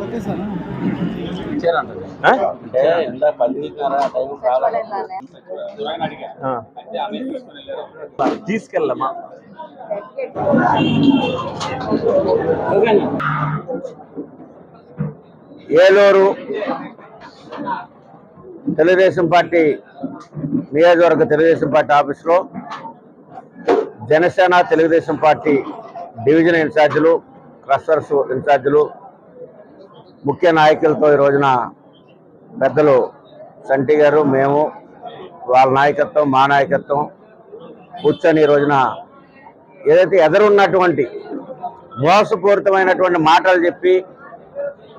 Okay sir ఆ? అంటే పదిన్నర టైం. తీసుకెళ్ళమ్మా ఏలూరు తెలుగుదేశం పార్టీ నియోజకవర్గ తెలుగుదేశం పార్టీ ఆఫీసులో జనసేన తెలుగుదేశం పార్టీ డివిజన్ ఇన్ఛార్జీలు క్లస్టర్స్ ఇన్ఛార్జీలు ముఖ్య నాయకులతో ఈ రోజున పెద్దలు సంటి గారు మేము వాళ్ళ నాయకత్వం మా నాయకత్వం కూర్చొని ఈ రోజున ఏదైతే ఎదురున్నటువంటి మోసపూరితమైనటువంటి మాటలు చెప్పి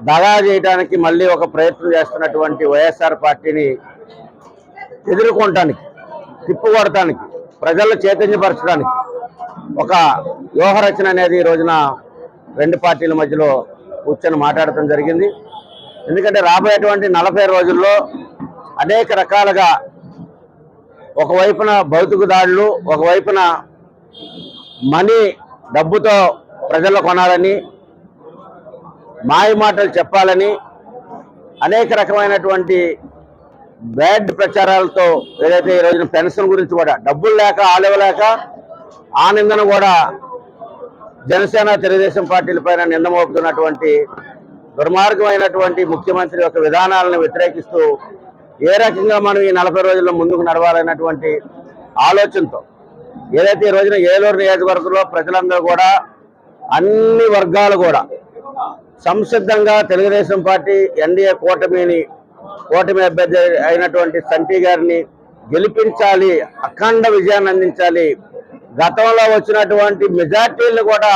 దగా చేయడానికి మళ్ళీ ఒక ప్రయత్నం చేస్తున్నటువంటి వైఎస్ఆర్ పార్టీని ఎదుర్కొనటానికి తిప్పుకొడటానికి ప్రజలను చైతన్యపరచడానికి ఒక వ్యూహరచన అనేది ఈ రోజున రెండు పార్టీల మధ్యలో కూర్చొని మాట్లాడటం జరిగింది. ఎందుకంటే రాబోయేటువంటి నలభై రోజుల్లో అనేక రకాలుగా ఒకవైపున భౌతిక దాడులు ఒకవైపున మనీ డబ్బుతో ప్రజలు కొనాలని మాయ మాటలు చెప్పాలని అనేక రకమైనటువంటి బ్యాడ్ ప్రచారాలతో ఏదైతే ఈ రోజున పెన్షన్ గురించి కూడా డబ్బులు లేక ఆలవలేక ఆ నిందను కూడా జనసేన తెలుగుదేశం పార్టీల పైన నింద మోపుతున్నటువంటి దుర్మార్గమైనటువంటి ముఖ్యమంత్రి యొక్క విధానాలను వ్యతిరేకిస్తూ ఏ రకంగా మనం ఈ నలభై రోజుల్లో ముందుకు నడవాలన్నటువంటి ఆలోచనతో ఏదైతే ఈ రోజున ఏలూరు నియోజకవర్గంలో ప్రజలందరూ కూడా అన్ని వర్గాలు కూడా సంసిద్ధంగా తెలుగుదేశం పార్టీ ఎన్డీఏ కూటమిని కూటమి అభ్యర్థి అయినటువంటి సంటి గారిని గెలిపించాలి అఖండ విజయాన్ని అందించాలి గతంలో వచ్చినటువంటి మెజార్టీలు కూడా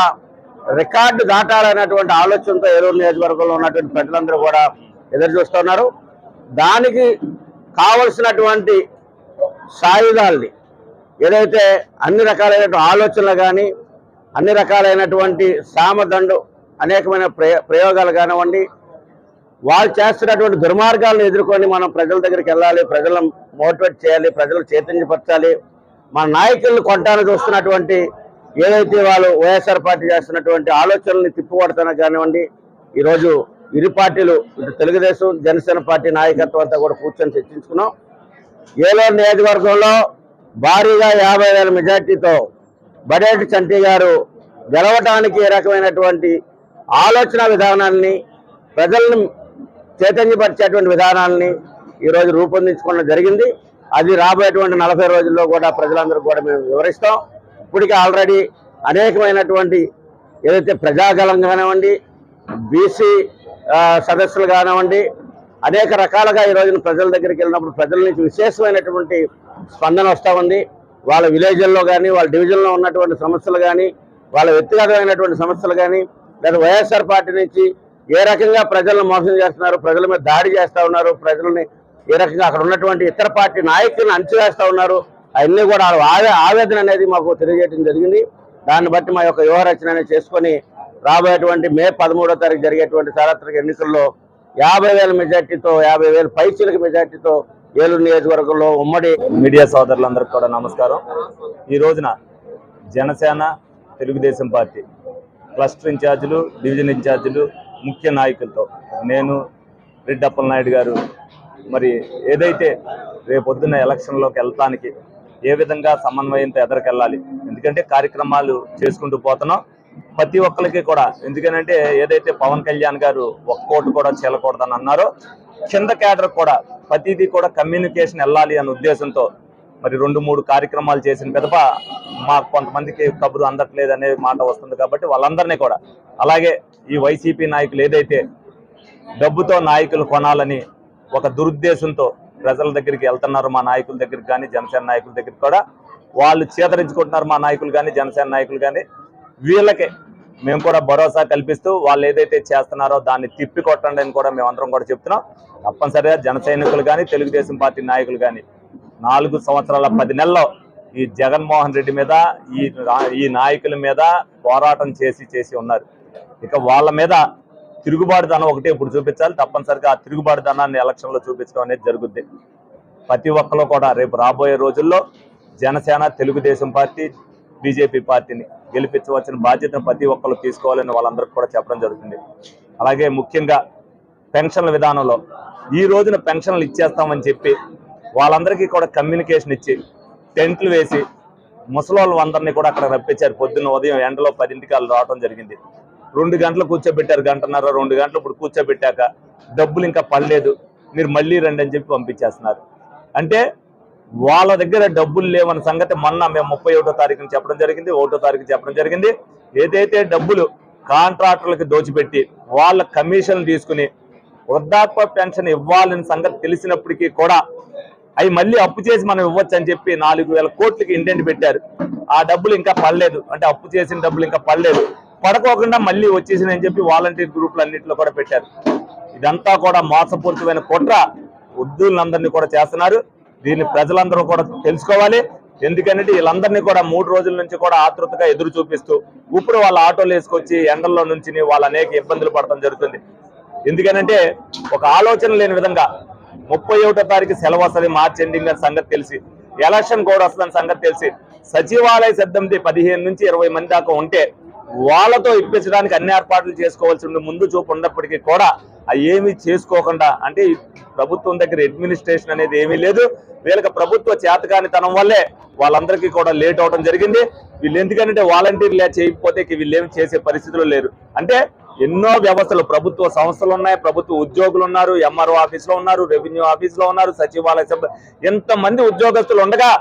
రికార్డు దాటాలనేటువంటి ఆలోచనతో ఏలూరు నియోజకవర్గంలో ఉన్నటువంటి ప్రజలందరూ కూడా ఎదురు చూస్తున్నారు దానికి కావలసినటువంటి సాయుధాల్ని ఏదైతే అన్ని రకాలైనటువంటి ఆలోచనలు కానీ అన్ని రకాలైనటువంటి సామదండు అనేకమైన ప్రయోగాలు కానివ్వండి వాళ్ళు చేస్తున్నటువంటి దుర్మార్గాలను ఎదుర్కొని మనం ప్రజల దగ్గరికి వెళ్ళాలి ప్రజలను మోటివేట్ చేయాలి ప్రజలు చైతన్యపరచాలి మన నాయకులను కొట్టడానికి వస్తున్నటువంటి ఏదైతే వాళ్ళు వైఎస్ఆర్ పార్టీ చేస్తున్నటువంటి ఆలోచనల్ని తిప్పుకొడతానో కానివ్వండి ఈరోజు ఇరు పార్టీలు ఇటు తెలుగుదేశం జనసేన పార్టీ నాయకత్వం అంతా కూడా కూర్చొని చర్చించుకున్నాం. ఏలూరు నియోజకవర్గంలో భారీగా యాభై వేల మెజార్టీతో బడేటి చంటి గారు గెలవటానికి ఏ రకమైనటువంటి ఆలోచన విధానాన్ని ప్రజలను చైతన్యపరిచేటువంటి విధానాలని ఈరోజు రూపొందించుకోవడం జరిగింది. అది రాబోయేటువంటి నలభై రోజుల్లో కూడా ప్రజలందరూ కూడా మేము వివరిస్తాం. ఇప్పటికే ఆల్రెడీ అనేకమైనటువంటి ఏదైతే ప్రజాగలం కానివ్వండి బీసీ సదస్సులు కానివ్వండి అనేక రకాలుగా ఈ రోజున ప్రజల దగ్గరికి వెళ్ళినప్పుడు ప్రజల నుంచి విశేషమైనటువంటి స్పందన వస్తూ ఉంది. వాళ్ళ విలేజ్ల్లో కానీ వాళ్ళ డివిజన్లో ఉన్నటువంటి సమస్యలు కానీ వాళ్ళ వ్యక్తిగతమైనటువంటి సమస్యలు కానీ లేదా వైఎస్ఆర్ పార్టీ నుంచి ఏ రకంగా ప్రజలను మోసం చేస్తున్నారు ప్రజల మీద దాడి చేస్తూ ఉన్నారు ప్రజల్ని ఏ రకంగా అక్కడ ఉన్నటువంటి ఇతర పార్టీ నాయకులను అంచివేస్తూ ఉన్నారు. అవన్నీ కూడా ఆవే ఆవేదన అనేది మాకు తెలియజేయడం జరిగింది. దాన్ని బట్టి మా యొక్క వ్యూహరచన అనేది చేసుకొని రాబోయేటువంటి మే పదమూడో తారీఖు జరిగేటువంటి సార్వత్రిక ఎన్నికల్లో యాభై వేల మెజార్టీతో యాభై వేల పైచీలకు మెజార్టీతో ఏలూరు నియోజకవర్గంలో ఉమ్మడి మీడియా సోదరులందరికీ కూడా నమస్కారం. ఈ రోజున జనసేన తెలుగుదేశం పార్టీ క్లస్టర్ ఇన్ఛార్జీలు డివిజన్ ఇన్ఛార్జీలు ముఖ్య నాయకులతో నేను రెడ్డప్పల నాయుడు గారు మరి ఏదైతే రేపొద్దున ఎలక్షన్లోకి వెళ్తానికి ఏ విధంగా సమన్వయంతో ఎదరికెళ్ళాలి ఎందుకంటే కార్యక్రమాలు చేసుకుంటూ పోతున్నాం. ప్రతి ఒక్కరికి కూడా ఎందుకనంటే ఏదైతే పవన్ కళ్యాణ్ గారు ఒక్కోటి కూడా చేయకూడదని అన్నారో కింద క్యాడర్ కూడా ప్రతిదీ కూడా కమ్యూనికేషన్ వెళ్ళాలి అనే ఉద్దేశంతో మరి రెండు మూడు కార్యక్రమాలు చేసిన పిదప మాకు కొంతమందికి కబురు అందట్లేదు అనే మాట వస్తుంది కాబట్టి వాళ్ళందరినీ కూడా. అలాగే ఈ వైసీపీ నాయకులు ఏదైతే డబ్బుతో నాయకులు కొనాలని ఒక దురుద్దేశంతో ప్రజల దగ్గరికి వెళ్తున్నారు మా నాయకుల దగ్గరికి కానీ జనసేన నాయకుల దగ్గరికి కూడా. వాళ్ళు చేతరించుకుంటున్నారు మా నాయకులు కానీ జనసేన నాయకులు కానీ. వీళ్ళకే మేము కూడా భరోసా కల్పిస్తూ వాళ్ళు ఏదైతే చేస్తున్నారో దాన్ని తిప్పి కొట్టండి అని కూడా మేమందరం కూడా చెప్తున్నాం. తప్పనిసరిగా జన సైనికులు కానీ తెలుగుదేశం పార్టీ నాయకులు కానీ నాలుగు సంవత్సరాల పది నెలల్లో ఈ జగన్మోహన్ రెడ్డి మీద ఈ ఈ నాయకుల మీద పోరాటం చేసి చేసి ఉన్నారు. ఇక వాళ్ళ మీద తిరుగుబాటుదనం ఒకటే ఇప్పుడు చూపించాలి. తప్పనిసరిగా ఆ తిరుగుబాటుదనాన్ని ఎలక్షన్లో చూపించడం అనేది జరుగుద్ది. ప్రతి ఒక్కరు కూడా రేపు రాబోయే రోజుల్లో జనసేన తెలుగుదేశం పార్టీ బీజేపీ పార్టీని గెలిపించవలసిన బాధ్యతను ప్రతి ఒక్కరు తీసుకోవాలని వాళ్ళందరికీ కూడా చెప్పడం జరుగుతుంది. అలాగే ముఖ్యంగా పెన్షన్ల విధానంలో ఈ రోజున పెన్షన్లు ఇచ్చేస్తామని చెప్పి వాళ్ళందరికీ కూడా కమ్యూనికేషన్ ఇచ్చి టెంట్లు వేసి ముసలోళ్ళు అందరినీ కూడా అక్కడ రప్పించారు. పొద్దున్న ఉదయం ఎండలో పదింటికి వాళ్ళు రావడం జరిగింది. రెండు గంటలు కూర్చోబెట్టారు గంటన్నర రెండు గంటలు ఇప్పుడు కూర్చోబెట్టాక డబ్బులు ఇంకా పడలేదు మీరు మళ్ళీ రండి అని చెప్పి పంపించేస్తున్నారు. అంటే వాళ్ళ దగ్గర డబ్బులు లేవన్న సంగతి మొన్న మేము ముప్పై ఒకటో తారీఖున చెప్పడం జరిగింది ఒకటో తారీఖు చెప్పడం జరిగింది. ఏదైతే డబ్బులు కాంట్రాక్టర్లకు దోచిపెట్టి వాళ్ళ కమిషన్లు తీసుకుని వృద్ధాప్య పెన్షన్ ఇవ్వాలని సంగతి తెలిసినప్పటికీ కూడా అవి మళ్ళీ అప్పు చేసి మనం ఇవ్వచ్చు అని చెప్పి నాలుగు వేల కోట్లకి ఇంటెంట్ పెట్టారు. ఆ డబ్బులు ఇంకా పడలేదు. అంటే అప్పు చేసిన డబ్బులు ఇంకా పడలేదు. పడకోకుండా మళ్ళీ వచ్చేసిందని చెప్పి వాలంటీర్ గ్రూపులు అన్నింటిలో కూడా పెట్టారు. ఇదంతా కూడా మోసపూరితమైన కుట్ర ఉద్యోగులందరినీ కూడా చేస్తున్నారు. దీన్ని ప్రజలందరూ కూడా తెలుసుకోవాలి. ఎందుకంటే వీళ్ళందరినీ కూడా మూడు రోజుల నుంచి కూడా ఆతృతగా ఎదురు చూపిస్తూ ఇప్పుడు వాళ్ళ ఆటోలు వేసుకొచ్చి ఎండల్లో నుంచి వాళ్ళు అనేక ఇబ్బందులు పడటం జరుగుతుంది. ఎందుకనంటే ఒక ఆలోచన లేని విధంగా ముప్పై ఒకటో తారీఖు సెలవు వస్తుంది మార్చ్ ఎండింగ్ అని సంగతి తెలిసి ఎలక్షన్ కూడా వస్తుందని సంగతి తెలిసి సచివాలయ సిబ్బంది పదిహేను నుంచి ఇరవై మంది దాకా ఉంటే వాళ్ళతో ఇప్పించడానికి అన్ని ఏర్పాట్లు చేసుకోవాల్సి ఉండి ముందు చూపు ఉన్నప్పటికీ కూడా అవి ఏమీ చేసుకోకుండా అంటే ప్రభుత్వం దగ్గర అడ్మినిస్ట్రేషన్ అనేది ఏమీ లేదు. వీళ్ళకి ప్రభుత్వ చేతకానితనం వల్లే వాళ్ళందరికీ కూడా లేట్ అవడం జరిగింది. వీళ్ళు ఎందుకంటే వాలంటీర్లే చేయకపోతే వీళ్ళేమి వీళ్ళు ఏమి చేసే పరిస్థితులు లేరు. అంటే ఎన్నో వ్యవస్థలు ప్రభుత్వ సంస్థలు ఉన్నాయి ప్రభుత్వ ఉద్యోగులు ఉన్నారు ఎంఆర్ఓ ఆఫీస్లో ఉన్నారు రెవెన్యూ ఆఫీస్లో ఉన్నారు సచివాలయ సభ ఎంతమంది ఉద్యోగస్తులు ఉండగా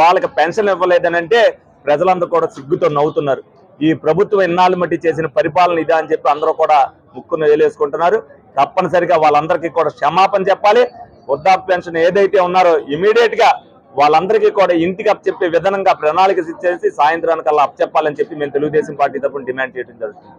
వాళ్ళకి పెన్షన్ ఇవ్వలేదని అంటే ప్రజలందరూ కూడా సిగ్గుతో నవ్వుతున్నారు. ఈ ప్రభుత్వం ఇన్నాళ్ళు మట్టి చేసిన పరిపాలన ఇదా అని చెప్పి అందరూ కూడా ముక్కును వేలేసుకుంటున్నారు. తప్పనిసరిగా వాళ్ళందరికీ కూడా క్షమాపణ చెప్పాలి. వృద్ధాప్య పెన్షన్ ఏదైతే ఉన్నారో ఇమీడియట్గా వాళ్ళందరికీ కూడా ఇంటికి అప్పచెప్పే విధానంగా ప్రణాళిక చేసి సాయంత్రానికల్లా అప్పచెప్పాలని చెప్పి మేము తెలుగుదేశం పార్టీ తరఫున డిమాండ్ చేయడం జరుగుతుంది.